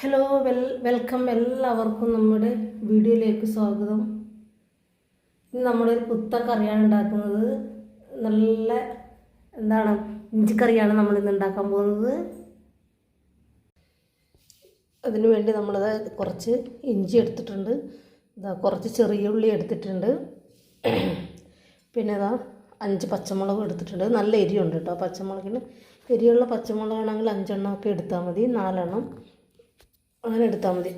Hello well welcome എല്ലാവർക്കും നമ്മുടെ വീഡിയോയിലേക്ക് സ്വാഗതം. ഇന്ന് നമ്മളൊരു പുത്തൻ കറിയാണ് ഉണ്ടാക്കുന്നത്. നല്ല എന്താണ് ഇഞ്ചിക്കറിയാണ് നമ്മൾ ഇന്ന് ഉണ്ടാക്കാൻ പോകുന്നത്. അതിനു വേണ്ടി നമ്മളത് കുറച്ച് ഇഞ്ചി എടുത്തിട്ടുണ്ട്. ഇതാ കുറച്ച് ചെറിയ ഉള്ളി എടുത്തിട്ടുണ്ട്. പിന്നെ ഇതാ അഞ്ച് പച്ചമുളകും എടുത്തിട്ടുണ്ട്. നല്ല എരിയുണ്ട് കേട്ടോ പച്ചമുളകിന്. എരിയുള്ള പച്ചമുളകാണെങ്കിൽ അഞ്ചെണ്ണമൊക്കെ എടുത്താൽ മതി. നാലെണ്ണം. അങ്ങനെ എടുത്താൽ മതി.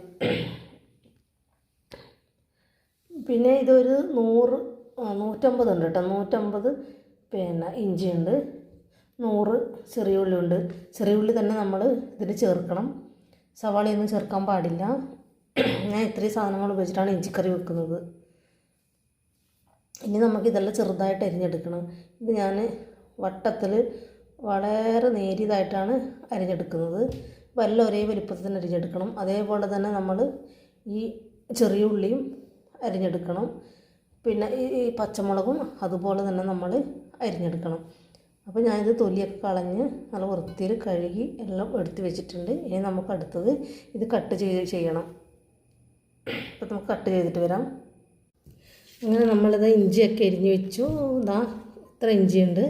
പിന്നെ ഇതൊരു നൂറ് നൂറ്റമ്പത് ഉണ്ട് കേട്ടോ. നൂറ്റമ്പത് പിന്നെ ഇഞ്ചിയുണ്ട്. നൂറ് ചെറിയ ഉള്ളി ഉണ്ട് ചെറിയ ഉള്ളി തന്നെ നമ്മൾ ഇതിൽ ചേർക്കണം. സവാളയൊന്നും ചേർക്കാൻ പാടില്ല. ഞാൻ ഇത്രയും സാധനങ്ങൾ ഉപയോഗിച്ചിട്ടാണ് ഇഞ്ചിക്കറി വെക്കുന്നത്. ഇനി നമുക്ക് ഇതെല്ലാം ചെറുതായിട്ട് അരിഞ്ഞെടുക്കണം. ഇത് ഞാൻ വട്ടത്തിൽ വളരെ നേരിയതായിട്ടാണ് അരിഞ്ഞെടുക്കുന്നത്. വല്ല ഒരേ വലിപ്പത്തിൽ തന്നെ അരിഞ്ഞെടുക്കണം. അതേപോലെ തന്നെ നമ്മൾ ഈ ചെറിയ ഉള്ളിയും അരിഞ്ഞെടുക്കണം. പിന്നെ ഈ പച്ചമുളകും അതുപോലെ തന്നെ നമ്മൾ അരിഞ്ഞെടുക്കണം. അപ്പോൾ ഞാനിത് തൊലിയൊക്കെ കളഞ്ഞ് നല്ല വൃത്തിയിൽ കഴുകി എല്ലാം എടുത്ത് വെച്ചിട്ടുണ്ട്. ഇനി നമുക്ക് അടുത്തത് ഇത് കട്ട് ചെയ്ത് ചെയ്യണം. അപ്പോൾ നമുക്ക് കട്ട് ചെയ്തിട്ട് വരാം. അങ്ങനെ നമ്മളിത് ഇഞ്ചിയൊക്കെ എരിഞ്ഞ് വെച്ചു. ഇതാ ഇത്ര ഇഞ്ചിയുണ്ട്.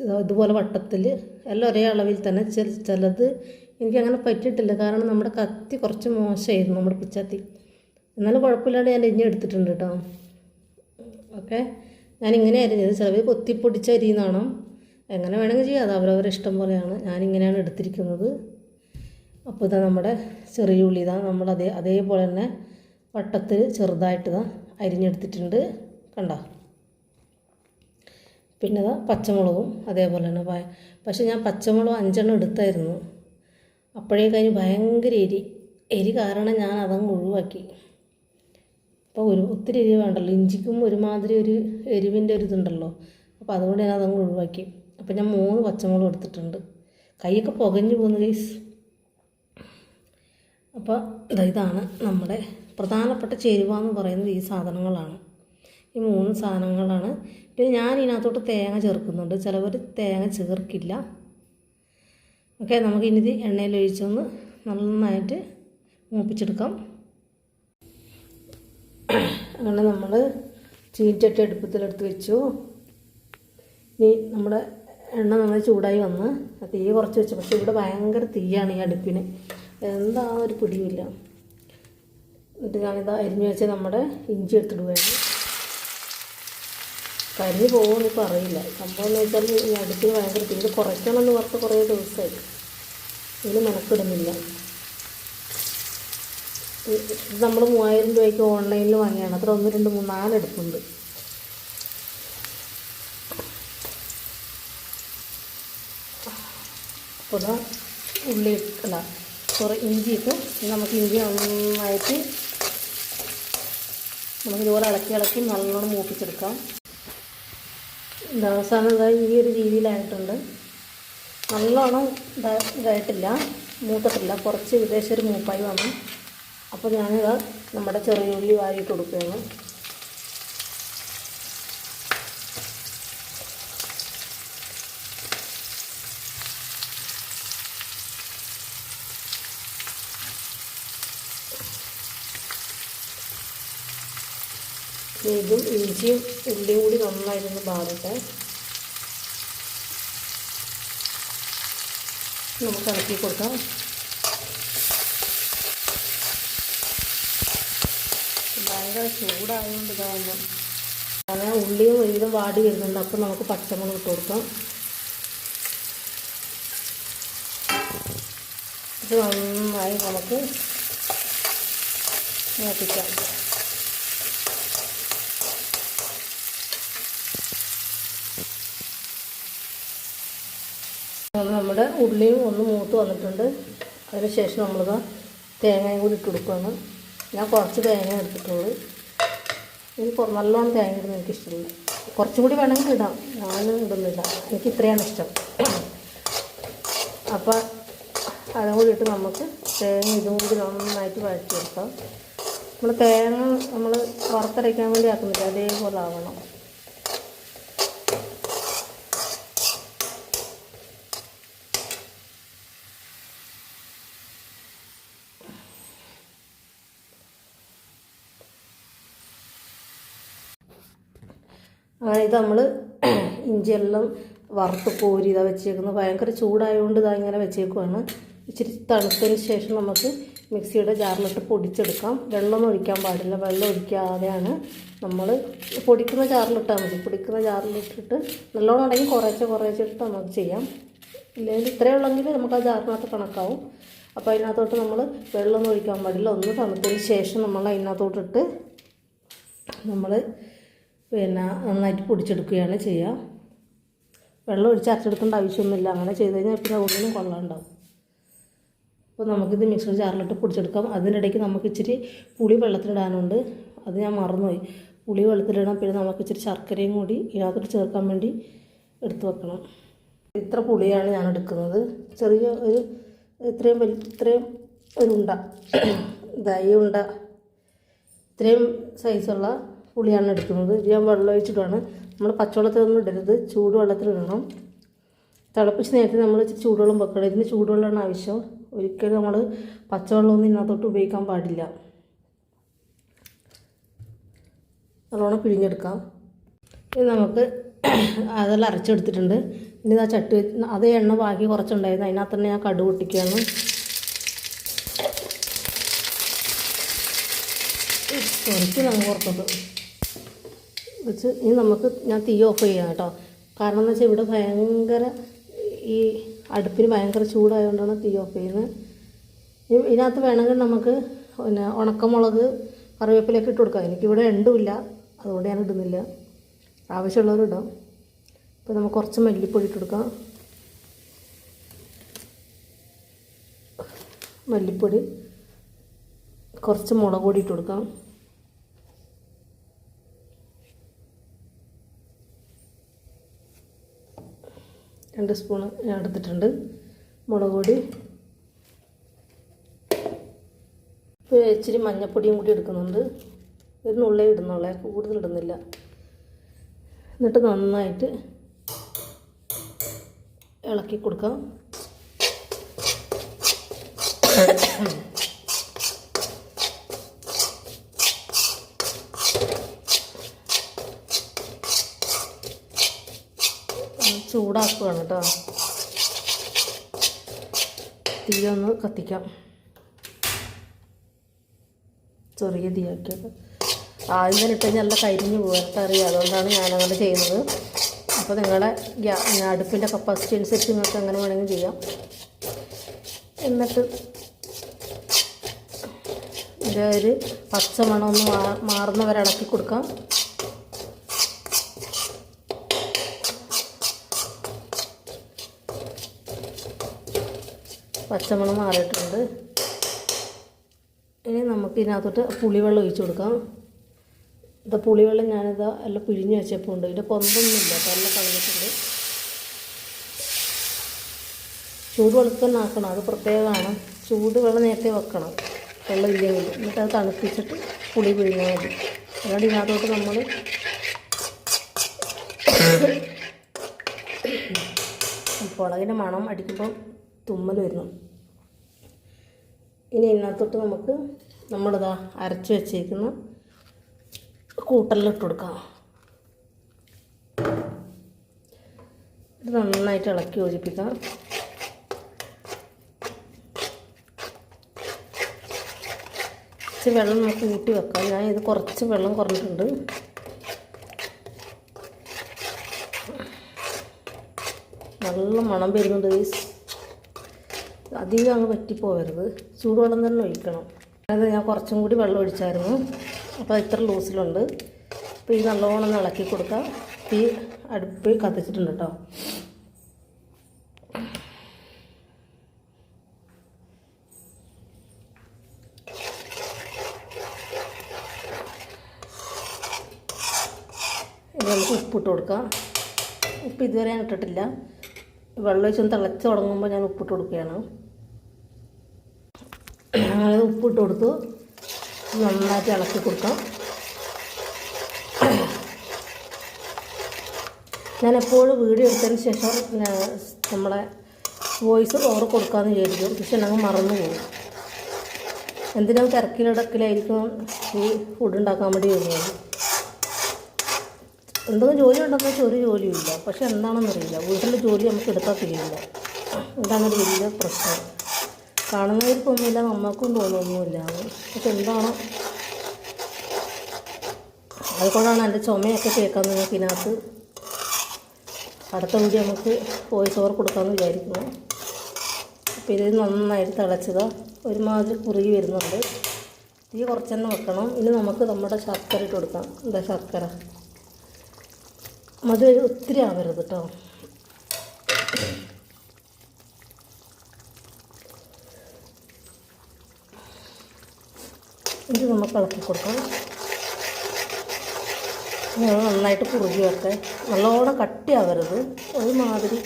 ഇതാ ഇതുപോലെ വട്ടത്തിൽ എല്ലാം ഒരേ അളവിൽ തന്നെ ചില ചിലത് എനിക്കങ്ങനെ പറ്റിയിട്ടില്ല. കാരണം നമ്മുടെ കത്തി കുറച്ച് മോശമായിരുന്നു നമ്മുടെ പിച്ചത്തി. എന്നാലും കുഴപ്പമില്ലാണ്ട് ഞാൻ ഇനി എടുത്തിട്ടുണ്ട് കേട്ടോ. ഓക്കെ. ഇങ്ങനെ അരിഞ്ഞത് ചിലവർ കൊത്തിപ്പൊടിച്ച അരിയുന്നതാണ്? എങ്ങനെ വേണമെങ്കിൽ ചെയ്യാം. അത് അവരവരുടെ ഇഷ്ടം പോലെയാണ്. ഞാനിങ്ങനെയാണ് എടുത്തിരിക്കുന്നത്. അപ്പോൾ ഇതാ നമ്മുടെ ചെറിയ ഉള്ളി. ഇതാ നമ്മൾ അതേ അതേപോലെ തന്നെ വട്ടത്തിൽ ചെറുതായിട്ട് ഇതാ അരിഞ്ഞെടുത്തിട്ടുണ്ട്. കണ്ട? പിന്നെ ഇതാ പച്ചമുളകും അതേപോലെ തന്നെ പക്ഷേ ഞാൻ പച്ചമുളക് അഞ്ചെണ്ണം എടുത്തായിരുന്നു. അപ്പോഴേ കഴിഞ്ഞ് ഭയങ്കര എരി. എരി കാരണം ഞാൻ അതങ്ങ് ഒഴിവാക്കി. അപ്പോൾ ഒരു ഒത്തിരി എരിവ് വേണ്ടല്ലോ. ഇഞ്ചിക്കും ഒരുമാതിരി ഒരു എരിവിന്റെ ഒരു ഇതുണ്ടല്ലോ. അപ്പോൾ അതുകൊണ്ട് ഞാൻ അതങ്ങ് ഒഴിവാക്കി. അപ്പോൾ ഞാൻ മൂന്ന് പച്ചമുളക് എടുത്തിട്ടുണ്ട്. കൈയൊക്കെ പുകഞ്ഞു പോകുന്നു ഗൈസ് അപ്പോൾ ഇതാണ് നമ്മുടെ പ്രധാനപ്പെട്ട ചേരുവ എന്ന് പറയുന്നത് ഈ സാധനങ്ങളാണ്. ഈ മൂന്ന് സാധനങ്ങളാണ്. പിന്നെ ഞാൻ ഇതിനകത്തോട്ട് തേങ്ങ ചേർക്കുന്നുണ്ട്. ചിലവർ തേങ്ങ ചേർക്കില്ല. ഓക്കെ നമുക്ക് ഇനി ഇത് എണ്ണയിൽ ഒഴിച്ചൊന്ന് നന്നായിട്ട് മൂപ്പിച്ചെടുക്കാം. അങ്ങനെ നമ്മൾ ചീനിച്ചട്ടി അടുപ്പത്തിലെടുത്ത് വെച്ചു. ഇനി നമ്മുടെ എണ്ണ നന്നായി ചൂടായി വന്ന് തീ കുറച്ച് വെച്ചു. പക്ഷേ ഇവിടെ ഭയങ്കര തീയാണ് ഈ അടുപ്പിന്. എന്താ ഒരു പിടിയില്ല എന്നിട്ട് ഞാനിതാ അരിഞ്ഞു വെച്ച നമ്മുടെ ഇഞ്ചി എടുത്തിടുകയാണ് കരിഞ്ഞ് പോകുമെന്ന് ഇപ്പോൾ അറിയില്ല. സംഭവം എന്ന് വെച്ചാൽ ഈ അടുപ്പിന് ഭയങ്കര തീര് കുറയ്ക്കണമെന്ന് പറഞ്ഞ് കുറേ ദിവസമായി. ഇതിന് മെനക്കിടുന്നില്ല. നമ്മൾ മൂവായിരം രൂപയ്ക്ക് ഓൺലൈനിൽ വാങ്ങിയാണ്. അത്ര ഒന്ന് രണ്ട് മൂന്ന് നാല് അടുപ്പുണ്ട്. അപ്പോൾ ഇതാ ഉള്ളി അല്ല കുറേ ഇഞ്ചി ഇട്ട്. നമുക്ക് ഇഞ്ചി നന്നായിട്ട് നമുക്ക് ഇതുപോലെ ഇളക്കി ഇളക്കി നല്ലോണം മൂപ്പിച്ചെടുക്കാം. അവസാനം ഈ ഒരു രീതിയിലായിട്ടുണ്ട്. നല്ലോണം ഇതായിട്ടില്ല. മൂത്തിട്ടില്ല കുറച്ച് വിദേശ ഒരു മൂപ്പായി വന്നു. അപ്പോൾ ഞാനിത് നമ്മുടെ ചെറിയ ഉള്ളി കൊടുക്കുകയാണ്. ഇതും ഇഞ്ചിയും ഉള്ളിയും കൂടി നന്നായിരുന്നു പാടട്ടെ നമുക്ക് ഇളക്കി കൊടുക്കാം. ഭയങ്കര ചൂടായതുകൊണ്ട് ഇതാകുമ്പോൾ അങ്ങനെ ഉള്ളിയും ഒരുവിധം വാടി വരുന്നുണ്ട്. അപ്പോൾ നമുക്ക് പച്ചമുളക് ഇട്ട് കൊടുക്കാം. ഇത് നന്നായി നമുക്ക് മൂപ്പിക്കാം. നമ്മുടെ ഉള്ളിയും ഒന്ന് മൂത്ത് വന്നിട്ടുണ്ട്. അതിനുശേഷം നമ്മളിത് തേങ്ങയും കൂടി ഇട്ട് കൊടുക്കുകയാണ്. ഞാൻ കുറച്ച് തേങ്ങ എടുത്തിട്ടുള്ളൂ. എനിക്ക് നല്ലോണം തേങ്ങ ഇടുന്നത് എനിക്കിഷ്ടമില്ല കുറച്ചും കൂടി വേണമെങ്കിൽ ഇടാം. ഞാൻ ഇടുന്നില്ല. എനിക്ക് ഇത്രയാണ് ഇഷ്ടം. അപ്പോൾ അതും കൂടി ഇട്ട് നമുക്ക് തേങ്ങ ഇതും കൂടി നന്നായിട്ട് വഴറ്റിയെടുക്കാം നമ്മൾ തേങ്ങ നമ്മൾ വറുത്തരയ്ക്കാൻ വേണ്ടി ആക്കുന്നില്ല? അതേപോലെ ആവണം. ഇത് നമ്മൾ ഇഞ്ചിയെല്ലാം വറുത്ത് കോരി ഇതാ വെച്ചേക്കുന്നത്. ഭയങ്കര ചൂടായതുകൊണ്ട് ഇതാ ഇങ്ങനെ വെച്ചേക്കുവാണ്. ഇച്ചിരി തണുത്തതിന് ശേഷം നമുക്ക് മിക്സിയുടെ ജാറിലിട്ട് പൊടിച്ചെടുക്കാം. വെള്ളം ഒഴിക്കാൻ പാടില്ല. വെള്ളം ഒഴിക്കാതെയാണ് നമ്മൾ പൊടിക്കുന്ന ജാറിലിട്ടാൽ മതി. പൊടിക്കുന്ന ജാറിലിട്ടിട്ട് നല്ലോണം ഉണ്ടെങ്കിൽ കുറേശ്ശെ കുറേച്ചെ ഇട്ട് നമുക്ക് ചെയ്യാം. ഇല്ലെങ്കിൽ ഇത്രയേ ഉള്ളെങ്കിൽ നമുക്ക് ആ ജാറിനകത്ത് കണക്കാവും. അപ്പോൾ അതിനകത്തോട്ട് നമ്മൾ വെള്ളമൊന്നും ഒഴിക്കാൻ പാടില്ല. ഒന്ന് തണുത്തതിന് ശേഷം നമ്മൾ അതിനകത്തോട്ടിട്ട് നമ്മൾ പിന്നെ നന്നായിട്ട് പൊടിച്ചെടുക്കുകയാണ് ചെയ്യുക. വെള്ളം ഒഴിച്ച് അരച്ചെടുക്കേണ്ട ആവശ്യമൊന്നുമില്ല. അങ്ങനെ ചെയ്ത് കഴിഞ്ഞാൽ പിന്നെ ഒന്നിനും കൊള്ളാണ്ടാവും. അപ്പോൾ നമുക്കിത് മിക്സർ ജാറിലിട്ട് പൊടിച്ചെടുക്കാം. അതിനിടയ്ക്ക് നമുക്ക് ഇച്ചിരി പുളി വെള്ളത്തിലിടാനുണ്ട്. അത് ഞാൻ മറന്നുപോയി. പുളി വെള്ളത്തിലിടാം പിന്നെ നമുക്ക് ഇച്ചിരി ശർക്കരയും കൂടി ഇതിനകത്തോട്ട് ചേർക്കാൻ വേണ്ടി എടുത്തു വെക്കണം. ഇത്ര പുളിയാണ് ഞാൻ എടുക്കുന്നത്. ചെറിയ ഒരു ഇത്രയും വലിയ ഇത്രയും ഒരു ഉണ്ട. ഇതായി ഉണ്ട. ഇത്രയും സൈസുള്ള പുളിയാണ് എടുക്കുന്നത്. ഇത് ഞാൻ വെള്ളം ഒഴിച്ചിട്ടാണ്. നമ്മൾ പച്ചവെള്ളത്തിലൊന്നും ഇടരുത്. ചൂടുവെള്ളത്തിലിടണം തിളപ്പിച്ച് നേരത്തെ നമ്മൾ ചൂടുവെള്ളം വെക്കണം. ഇതിന് ചൂടുവെള്ളമാണ് ആവശ്യം. ഒരിക്കലും നമ്മൾ പച്ചവെള്ളമൊന്നും ഇതിനകത്തോട്ട് ഉപയോഗിക്കാൻ പാടില്ല. നല്ലോണം പിഴിഞ്ഞെടുക്കാം. ഇത് നമുക്ക് അതെല്ലാം അരച്ചെടുത്തിട്ടുണ്ട്. ഇനി ആ ചട്ടി അതേ എണ്ണ ബാക്കി കുറച്ചുണ്ടായിരുന്നു. അതിനകത്ത് തന്നെ ഞാൻ കടു പൊട്ടിക്കുകയാണ്. കുറച്ച് നമുക്ക് പുറത്തോട്ട് വെച്ച് ഇനി നമുക്ക് ഞാൻ തീ ഓഫ് ചെയ്യാം കേട്ടോ. കാരണം എന്ന് വെച്ചാൽ ഇവിടെ ഭയങ്കര ഈ അടുപ്പിന് ഭയങ്കര ചൂടായതുകൊണ്ടാണ് തീ ഓഫ് ചെയ്യുന്നത്. ഇതിനകത്ത് വേണമെങ്കിൽ നമുക്ക് പിന്നെ ഉണക്കമുളക് കറിവേപ്പിലൊക്കെ ഇട്ട് കൊടുക്കാം. എനിക്കിവിടെ രണ്ടുമില്ല. അതുകൊണ്ട് ഞാൻ ഇടുന്നില്ല. ആവശ്യമുള്ളവർ ഇടാം. അപ്പോൾ നമുക്ക് കുറച്ച് മല്ലിപ്പൊടി ഇട്ട് കൊടുക്കാം. മല്ലിപ്പൊടി. കുറച്ച് മുളക് പൊടി ഇട്ട് കൊടുക്കാം. രണ്ട് സ്പൂൺ എടുത്തിട്ടുണ്ട്. മുളക് പൊടി. ഇച്ചിരി മഞ്ഞൾപ്പൊടിയും കൂടി എടുക്കുന്നുണ്ട്. ഒരു നുള്ളേ ഇടുന്നുള്ളേ കൂടുതൽ ഇടുന്നില്ല. എന്നിട്ട് നന്നായിട്ട് ഇളക്കി കൊടുക്കാം. ചൂടാക്കുകയാണ് കേട്ടോ. തീയൊന്ന് കത്തിക്കാം. ചെറിയ തീയാക്കിയത് ആദ്യം തന്നെ ഇട്ട് നല്ല കരിഞ്ഞ് പോകാൻ അറിയാം. അതുകൊണ്ടാണ് ഞാനങ്ങനെ ചെയ്യുന്നത്. അപ്പോൾ നിങ്ങളെ അടുപ്പിന്റെ കപ്പാസിറ്റി അനുസരിച്ച് നിങ്ങൾക്ക് അങ്ങനെ വേണമെങ്കിൽ ചെയ്യാം. എന്നിട്ട് ഇതിന്റെ ഒരു പച്ച മണം ഒന്ന് മാ മാറുന്നവരെ ഇളക്കി കൊടുക്കാം. പച്ചമണം മാറിയിട്ടുണ്ട്. ഇനി നമുക്ക് ഇതിനകത്തോട്ട് പുളിവെള്ളം ഒഴിച്ചു കൊടുക്കാം. ഇത് പുളിവെള്ളം ഞാനിത് എല്ലാം പിഴിഞ്ഞ് വെച്ചപ്പോൾ ഉണ്ട് ഇതിന്റെ പൊന്തൊന്നുമില്ല. അപ്പോൾ എല്ലാം കളഞ്ഞിട്ടുണ്ട് ചൂടുവെള്ളത്തിൽ ആക്കണം. അത് പ്രത്യേകമാണ്. ചൂടുവെള്ളം നേരത്തെ വെക്കണം. വെള്ളം ഇല്ലെങ്കിൽ. എന്നിട്ട് അത് തണുപ്പിച്ചിട്ട് പുളി പിഴിഞ്ഞാൽ മതി. അതുകൊണ്ട് ഇതിനകത്തോട്ട് നമ്മൾ മുളകിന്റെ മണം അടിക്കുമ്പോൾ തുമ്മൽ വരുന്നു. ഇനി ഇതിനകത്തോട്ട് നമുക്ക് നമ്മളിതാ അരച്ച് വെച്ചേക്കുന്ന കൂട്ടലിലിട്ട് കൊടുക്കാം. ഇത് നന്നായിട്ട് ഇളക്കി യോജിപ്പിക്കാം. കുറച്ച് വെള്ളം നമുക്ക് കൂട്ടി വെക്കാം. ഞാൻ ഇത് കുറച്ച് വെള്ളം കുറഞ്ഞിട്ടുണ്ട്. നല്ല മണം വരുന്നുണ്ട് അധികം അങ്ങ് പറ്റിപ്പോകരുത് ചൂടുവെള്ളം തന്നെ ഒഴിക്കണം. അത് ഞാൻ കുറച്ചും കൂടി വെള്ളം ഒഴിച്ചായിരുന്നു. അപ്പോൾ ഇത്ര ലൂസിലുണ്ട്. അപ്പോൾ ഈ നല്ലോണം ഇളക്കി കൊടുക്കാം. തീ അടുപ്പ് കത്തിച്ചിട്ടുണ്ട് കേട്ടോ. നമുക്ക് ഉപ്പിട്ട് കൊടുക്കാം. ഉപ്പ് ഇതുവരെ ഞാൻ ഇട്ടിട്ടില്ല. വെള്ളം ഒഴിച്ചൊന്ന് തിളച്ച് തുടങ്ങുമ്പോൾ ഞാൻ ഉപ്പിട്ട് കൊടുക്കുകയാണ്. അങ്ങനെ ഉപ്പിട്ട് കൊടുത്തു. നന്നായിട്ട് ഇളക്കി കൊടുക്കാം. ഞാൻ എപ്പോഴും വീഡിയോ എടുത്തതിന് ശേഷം നമ്മളെ വോയിസ് ഓവർ കൊടുക്കാമെന്ന് വിചാരിക്കും. പക്ഷെ ഞങ്ങൾ മറന്നു പോകും എന്തിനാ തിരക്കിലിടക്കിലായിരിക്കും ഈ ഫുഡ് ഉണ്ടാക്കാൻ വേണ്ടി വരുന്നത്? എന്തെങ്കിലും ജോലി ഉണ്ടെന്ന് വെച്ചാൽ ഒരു ജോലിയില്ല പക്ഷെ എന്താണെന്നറിയില്ല. വീട്ടിലെ ജോലി നമുക്ക് എടുത്താൽ തീരില്ല. ഇതാണ് വലിയ പ്രശ്നം. കാണുന്നവർക്കൊന്നുമില്ല നമ്മൾക്കും തോന്നുന്നില്ല. പക്ഷെ എന്താണ്? അതുകൊണ്ടാണ് എന്റെ ചുമയൊക്കെ കേൾക്കാൻ നിങ്ങൾക്ക് ഇതിനകത്ത് അടുത്ത വീഡിയോ നമുക്ക് വോയിസ് ഓവർ കൊടുക്കാമെന്ന് വിചാരിക്കുന്നു. അപ്പോൾ ഇത് നന്നായിട്ട് തിളച്ചത്. ഒരുമാതിരി കുറുകി വരുന്നുണ്ട്. തീ കുറച്ചെന്നെ വെക്കണം. ഇനി നമുക്ക് നമ്മുടെ ശർക്കര ഇട്ട് കൊടുക്കാം. എന്താ ശർക്കര? മധുരം ഒത്തിരി ആവരുത് കേട്ടോ. ഇത് നമുക്ക് ഇളക്കി കൊടുക്കാം ഇനി നന്നായിട്ട് കുറുകി വെക്കാൻ നല്ലോണം കട്ടിയാവരുത്. ഒരുമാതിരി.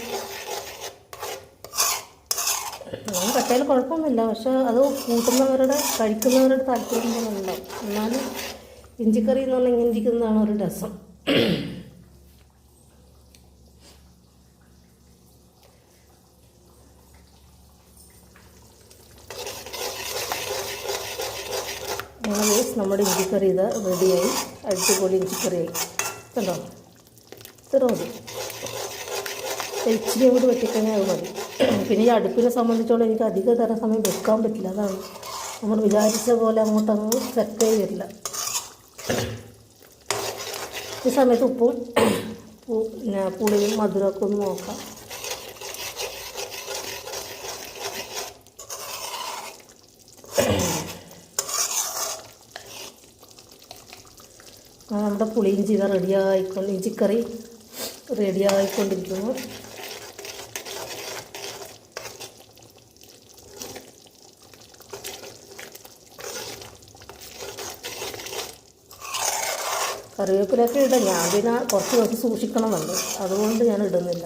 ഞാൻ കട്ടയിൽ കുഴപ്പമൊന്നുമില്ല. പക്ഷെ അത് കൂട്ടുന്നവരുടെ കഴിക്കുന്നവരുടെ താല്പര്യം പോലെ ഉണ്ടാവും. എന്നാലും ഇഞ്ചിക്കറി എന്ന് പറഞ്ഞാൽ ഇഞ്ചിക്കുന്നതാണ് ഒരു രസം അങ്ങനെ നമ്മുടെ ഇഞ്ചിക്കറി ഇത് റെഡിയായി. അടിപൊളി ഇഞ്ചിക്കറിയായി കണ്ടോ? ഇത്ര മതി. ഇച്ചിരി കൂടി വെട്ടിക്കഴിഞ്ഞാൽ അത് മതി. പിന്നെ ഈ അടുപ്പിനെ സംബന്ധിച്ചോളം എനിക്ക് അധിക തരം സമയം വെക്കാൻ പറ്റില്ല. അതാണ്. നമ്മൾ വിചാരിച്ച പോലെ അങ്ങോട്ട് അങ്ങ് സെറ്റ് വരില്ല. ഈ സമയത്ത് ഉപ്പും പിന്നെ പുളിയും മധുരമൊക്കെ ഒന്ന് നോക്കാം ആ, നമ്മുടെ പുളിയിഞ്ചി ഇത് റെഡിയായിക്കൊണ്ട് ഇഞ്ചിക്കറി റെഡിയായിക്കൊണ്ടിരിക്കുന്നു കറിവേപ്പിലൊക്കെ ഇടാം. ഞാൻ പിന്നെ കുറച്ച് ദിവസം സൂക്ഷിക്കണമെന്നുണ്ട്. അതുകൊണ്ട് ഞാൻ ഇടുന്നില്ല.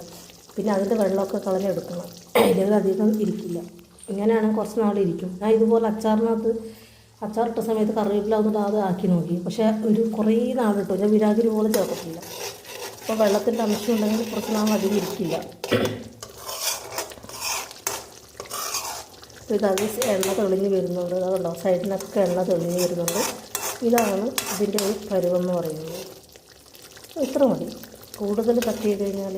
പിന്നെ അതിന്റെ വെള്ളമൊക്കെ കളഞ്ഞെടുക്കണം. ഇല്ലെങ്കിൽ അധികം ഇരിക്കില്ല. ഇങ്ങനെയാണെങ്കിൽ കുറച്ച് നാളിരിക്കും. ഞാൻ ഇതുപോലെ അച്ചാറിനകത്ത് അച്ചാറിട്ട സമയത്ത് കറിവേപ്പില ഒന്നും അത് ആക്കി നോക്കി. പക്ഷേ ഒരു കുറേ നാൾ കിട്ടും ഞാൻ വിരാഗിരി പോലെ ചേർത്തിട്ടില്ല. അപ്പോൾ വെള്ളത്തിന്റെ അംശം ഉണ്ടെങ്കിൽ കുറച്ച് നാൾ അധികം ഇരിക്കില്ല. ഇതത് എണ്ണ തെളിഞ്ഞ് വരുന്നുണ്ട്. അതുണ്ടോ? സൈഡിനൊക്കെ എണ്ണ തെളിഞ്ഞ് വരുന്നുണ്ട്. ഇതാണ് ഇതിന്റെ ഒരു പരുവെന്ന് പറയുന്നത്. ഇത്ര മതി. കൂടുതൽ കട്ട് ചെയ്ത് കഴിഞ്ഞാൽ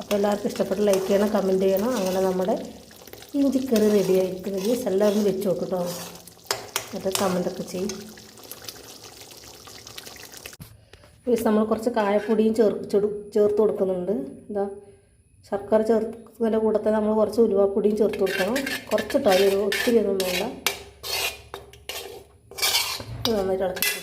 അപ്പോൾ എല്ലാവർക്കും ഇഷ്ടപ്പെട്ട് ലൈക്ക് ചെയ്യണം കമന്റ് ചെയ്യണം. അങ്ങനെ നമ്മുടെ ഇഞ്ചിക്കറി റെഡി ആയിരിക്കുന്നത് എല്ലാവരും വെച്ച് നോക്കും കേട്ടോ എന്നിട്ട് കമന്റൊക്കെ ചെയ്യും. പ്ലീസ് നമ്മൾ കുറച്ച് കായപ്പൊടിയും ചേർത്ത് ചേർത്ത് കൊടുക്കുന്നുണ്ട്. എന്താ ശർക്കര ചേർത്തതിന്റെ കൂടെ തന്നെ നമ്മൾ കുറച്ച് ഉലുവാപ്പൊടിയും ചേർത്ത് കൊടുക്കണം. കുറച്ചിട്ടോ ഒരു ഒത്തിരി ഒന്നും വേണ്ട. നന്നായിട്ട് ഇളക്കി